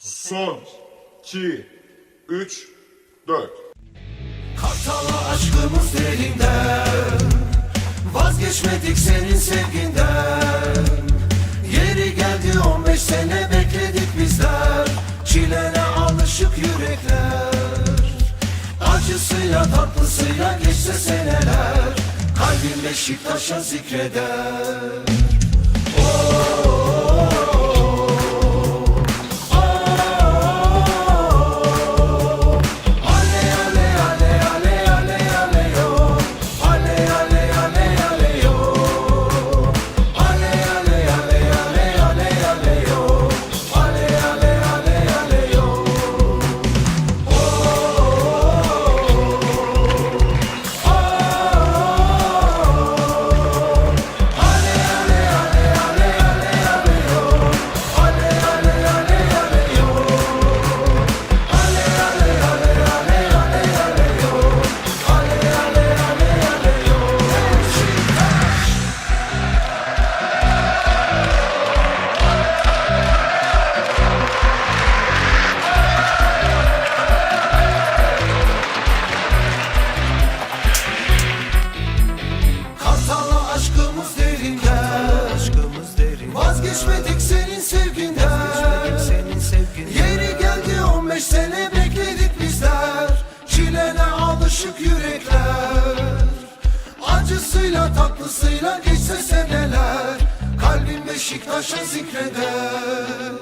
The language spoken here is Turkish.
Son 2 3 4 Kartal'a aşkımız derinden Vazgeçmedik senin sevginden. Yeri geldi 15 sene bekledik bizler Çilene alışık yürekler. Acısıyla tatlısıyla geçse seneler Kalbim Beşiktaş'a zikreder Vazgeçmedik senin sevginden. Yeri geldi 15 sene bekledik bizler. Çilene alışık yürekler. Acısıyla tatlısıyla geçse seneler. Kalbim Beşiktaş'a zikreder